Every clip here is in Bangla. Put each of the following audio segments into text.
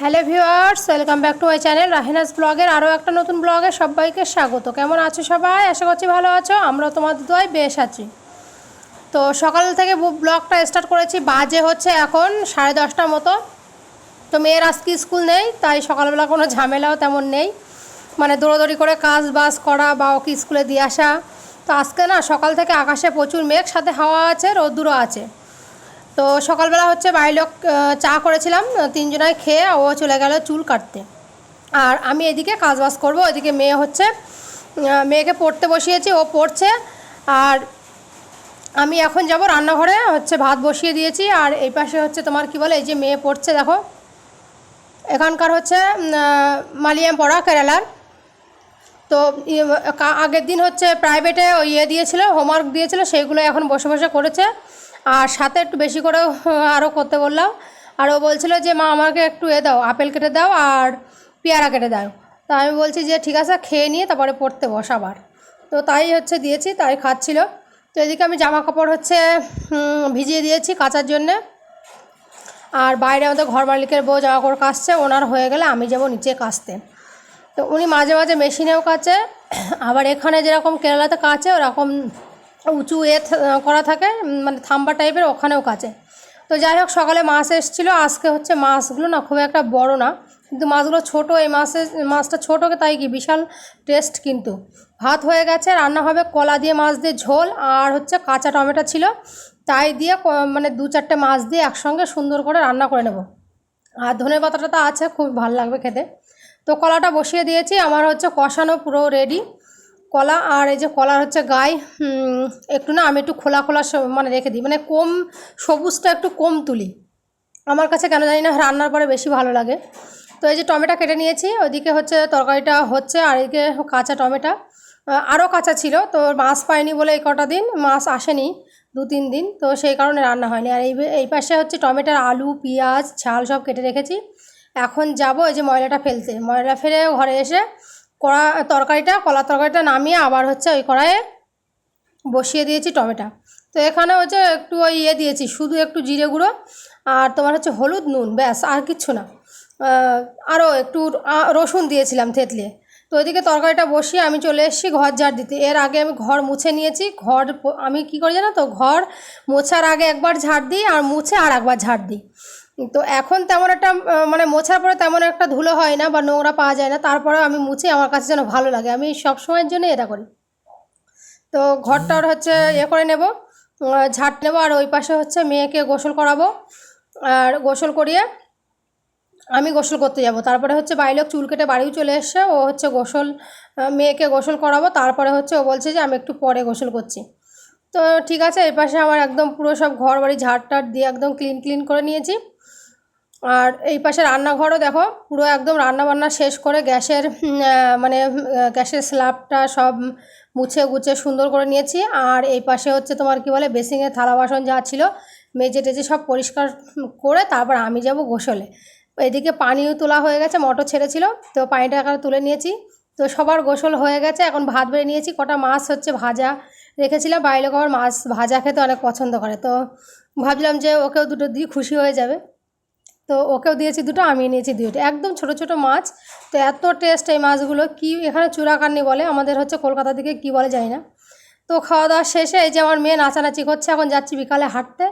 Hello viewers, welcome back to my channel Rahinas ব্লগের আরও একটা নতুন ব্লগে সবাইকে স্বাগত। কেমন আছো সবাই? আশা করছি ভালো আছো আমরা তোমাদের দোয়ায় বেশ আছি। তো সকাল থেকে ব্লগটা স্টার্ট করেছি, বাজে হচ্ছে এখন সাড়ে দশটার মতো। তো মেয়ের আজকে স্কুল নেই, তাই সকালবেলা কোনো ঝামেলাও তেমন নেই। মানে দৌড়াদৌড়ি করে কাজ বাজ করা বা ওকে স্কুলে দিয়ে আসা। তো আজকে না সকাল থেকে আকাশে প্রচুর মেঘ, সাথে হাওয়া আছে, রোদ্দুরও আছে। তো সকালবেলা হচ্ছে বাড়ির লোক চা করেছিলাম তিনজনায় খেয়ে ও চলে গেল চুল কাটতে। আর আমি এদিকে কাজবাজ করব এদিকে মেয়ে হচ্ছে মেয়েকে পড়তে বসিয়েছি, ও পড়ছে। আর আমি এখন যাব রান্নাঘরে, হচ্ছে ভাত বসিয়ে দিয়েছি। আর এই পাশে হচ্ছে তোমার কি বলে, এই যে মেয়ে পড়ছে, দেখো। এখানকার হচ্ছে মালিয়াম পড়া কেরালার। তো আগের দিন হচ্ছে প্রাইভেটে ইয়ে দিয়েছিল হোমওয়ার্ক দিয়েছিল, সেইগুলো এখন বসে বসে করেছে। আর সাথে একটু বেশি করে আরও করতে বললাম। আর ও বলছিল যে, মা, আমাকে একটু এ দাও, আপেল কেটে দাও আর পেয়ারা কেটে দাও। তা আমি বলছি যে, ঠিক আছে, খেয়ে নিয়ে তারপরে পড়তে বস আবার। তো তাই হচ্ছে দিয়েছি, তাই খাচ্ছিল। তো এদিকে আমি জামা কাপড় হচ্ছে ভিজিয়ে দিয়েছি কাচার জন্যে। আর বাইরে আমাদের ঘর মালিকের বউ জামা কাপড় কাচছে, ওনার হয়ে গেলে আমি যাব নিচে কাচতে। তো উনি মাঝে মাঝে মেশিনেও কাচে। আবার এখানে যেরকম কেরালাতে কাচে, ওরকম উঁচু এ থ- করা থাকে মানে থাম্বা টাইপের ওখানেও কাচে। তো যাই হোক, সকালে মাছ এসেছিল, আজকে হচ্ছে মাছগুলো না খুব একটা বড় না, কিন্তু মাছগুলো ছোট, এই মাছের মাছটা ছোটোকে তাই কি বিশাল টেস্ট কিন্তু। ভাত হয়ে গেছে, রান্না হবে কলা দিয়ে মাছ দিয়ে ঝোল, আর হচ্ছে কাঁচা টমেটো ছিল, তাই দিয়ে মানে দু চারটে মাছ দিয়ে একসঙ্গে সুন্দর করে রান্না করে নেব। আর ধনে পাতাটা তো আছে, খুব ভালো লাগবে খেতে। তো কলাটা বসিয়ে দিয়েছি, আমার হচ্ছে কষানো পুরো রেডি কলা আর এই যে কলার হচ্ছে গায়ে একটু না আমি একটু খোলা খোলা মানে রেখে দিই। মানে কম, সবুজটা একটু কম তুলি। আমার কাছে কেন জানি না, রান্নার পরে বেশি ভালো লাগে। তো এই যে টমেটো কেটে নিয়েছি, ওইদিকে হচ্ছে তরকারিটা হচ্ছে, আর এদিকে কাঁচা টমেটো। আরও কাঁচা ছিল, তো মাছ পাইনি বলে এই কটা দিন, মাছ আসেনি দু তিন দিন, তো সেই কারণে রান্না হয়নি। আর এই এই পাশে হচ্ছে টমেটোর আলু, পেঁয়াজ, ঝাল সব কেটে রেখেছি। এখন যাব এই যে ময়লাটা ফেলতে। ময়লা ফেলে ঘরে এসে কড়া তরকারিটা, কলা তরকারিটা নামিয়ে আবার হচ্ছে ওই কড়াইয়ে বসিয়ে দিয়েছি টমেটো। তো এখানে হচ্ছে একটু ওই ইয়ে দিয়েছি, শুধু একটু জিরে গুঁড়ো আর তোমার হচ্ছে হলুদ, নুন, ব্যাস, আর কিচ্ছু না। আরও একটু রসুন দিয়েছিলাম থেতলে তো ওইদিকে তরকারিটা বসিয়ে আমি চলে এসেছি ঘর ঝাড় দিতে। এর আগে আমি ঘর মুছে নিয়েছি, ঘর আমি কি করি জানো তো? ঘর মোছার আগে একবার ঝাড় দিই আর মুছে আর একবার ঝাড় দিই। তো এখন তেমন একটা মানে মোছার পরে তেমন একটা ধুলো হয় না বা নোংরা পাওয়া যায় না তারপরে আমি মুছে, আমার কাছে যেন ভালো লাগে। আমি সব সময়ের জন্য এটা করি। তো ঘরটার হচ্ছে ইয়ে করে নেব ঝাঁট নেব, আর ওই পাশে হচ্ছে মেয়েকে গোসল করাবো। আর গোসল করিয়ে আমি গোসল করতে যাব। তারপরে হচ্ছে বাইলোক চুল কেটে বাড়িও চলে এসছে, ও হচ্ছে গোসল মেয়েকে গোসল করাবো। তারপরে হচ্ছে ও বলছে যে আমি একটু পরে গোসল করছি। তো ঠিক আছে এই পাশে আমার একদম পুরো সব ঘর বাড়ি ঝাড় টাট দিয়ে একদম ক্লিন ক্লিন করে নিয়েছি। আর এই পাশে রান্নাঘরও দেখো, পুরো একদম রান্না বান্না শেষ করে গ্যাসের মানে গ্যাসের স্ল্যাবটা সব মুছে গুছে সুন্দর করে নিয়েছি। আর এই পাশে হচ্ছে তোমার কি বলে বেসিংয়ের থালা বাসন যা ছিল, মেজে টেজে সব পরিষ্কার করে তারপর আমি যাব গোসলে। এদিকে পানিও তোলা হয়ে গেছে, মটর ছেড়েছিল, তো পানিটা এখানে তুলে নিয়েছি। তো সবার গোসল হয়ে গেছে, এখন ভাত বেড়ে নিয়েছি, কটা মাছ হচ্ছে ভাজা রেখেছিলাম বাইরে আবার মাছ ভাজা খেতে অনেক পছন্দ করে। তো ভাবলাম যে ওকেও দুটো দিয়ে খুশি হয়ে যাবে। তো ওকেও দিয়েছি দুটো আমি নিয়েছি দুটো। একদম ছোট ছোট মাছ, তো এত টেস্ট এই মাছগুলো। কি এখানে চূড়াকান্নি বলে, আমাদের হচ্ছে কলকাতা দিকে কি বলে জানি না। তো খাওয়া দাওয়া শেষে এই যে আমার মেয়ে নাচানাচি করছে, এখন যাচ্ছি বিকালে হাঁটতে।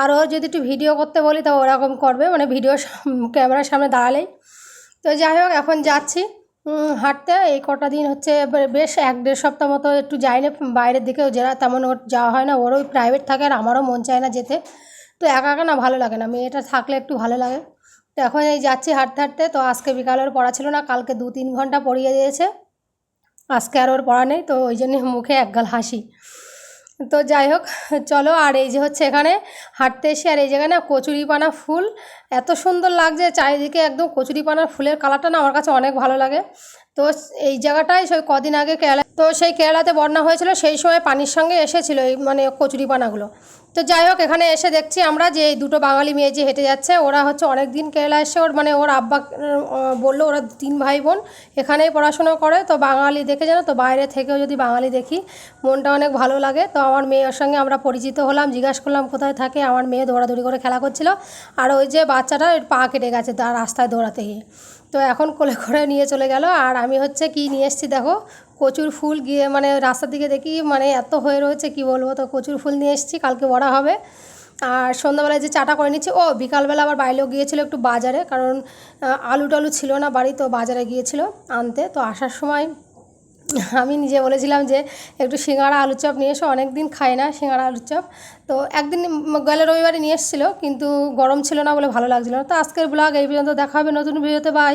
আর ওর যদি একটু ভিডিও করতে বলি, তো ওরকম করবে মানে ভিডিও ক্যামেরার সামনে দাঁড়ালেই। তো যাই হোক, এখন যাচ্ছি হাঁটতে। এই কটা দিন হচ্ছে বেশ এক দেড় সপ্তাহ মতো একটু যাই না বাইরের দিকেও যারা তেমন ওর যাওয়া হয় না, ওরও প্রাইভেট থাকে আর আমারও মন চায় না যেতে। তো একা একা না ভালো লাগে না, মেয়েটা থাকলে একটু ভালো লাগে। তো এখন এই যাচ্ছি হাঁটতে হাঁটতে, তো আজকে বিকালে ওর পড়া ছিল না, কালকে দু তিন ঘণ্টা পড়িয়ে দিয়েছে। আজকে আর ওর পড়া নেই, তো ওই জন্যে মুখে একগাল হাসি। তো যাই হোক, চলো আর এই যে হচ্ছে এখানে, হাঁটতে এসে আর এই জায়গায় না কচুরিপানা ফুল এত সুন্দর লাগছে চারিদিকে একদম কচুরিপানার ফুলের কালারটা না আমার কাছে অনেক ভালো লাগে। তো এই জায়গাটায় সেই কদিন আগে কেরালা তো সেই কেরালাতে বন্যা হয়েছিল, সেই সময় পানির সঙ্গে এসেছিল এই মানে কচুরিপানাগুলো। তো যাই হোক, এখানে এসে দেখছি আমরা যে এই দুটো বাঙালি মেয়ে যে হেঁটে যাচ্ছে, ওরা হচ্ছে অনেক দিন কেরালা এসে ওর মানে ওর আব্বা বলল ওরা তিন ভাই বোন, এখানেই পড়াশোনা করে। তো বাঙালি দেখে জানো তো বাইরে থেকেও যদি বাঙালি দেখি, মনটা অনেক ভালো লাগে। তো আমার মেয়ের সঙ্গে আমরা পরিচিত হলাম, জিজ্ঞাসা করলাম কোথায় থাকে, আমার মেয়ে দৌড়াদৌড়ি করে খেলা করছিল। আর ওই যে বাচ্চাটা পা কেটে গেছে তার রাস্তায় দৌড়াতে গিয়ে। তো এখন কোলে করে নিয়ে চলে গেল। আর আমি হচ্ছে কি নিয়ে এসেছি দেখো, কচুর ফুল গিয়ে মানে রাস্তার দিকে দেখি মানে এত হয়ে রয়েছে, কি বলব? তো কচুর ফুল নিয়ে এসেছি, কালকে বড়া হবে। আর সন্ধ্যাবেলায় যে চাটা করে নিচ্ছি, ও বিকালবেলা আবার বাইরেও গিয়েছিল একটু বাজারে, কারণ আলু টালু ছিল না বাড়ি, তো বাজারে গিয়েছিল আনতে। তো আসার সময় আমি নিজে বলেছিলাম যে একটু সিঙ্গাড়া আলুর চপ নিয়ে এসো অনেক দিন খাই না সিঙ্গাড়া আলুর চপ। তো একদিন গেলে রবিবারে নিয়ে এসেছিল, কিন্তু গরম ছিল না বলে ভালো লাগছিল না। তো আজকের ব্লগ এই পর্যন্ত, দেখা হবে নতুন ভিডিওতে বাই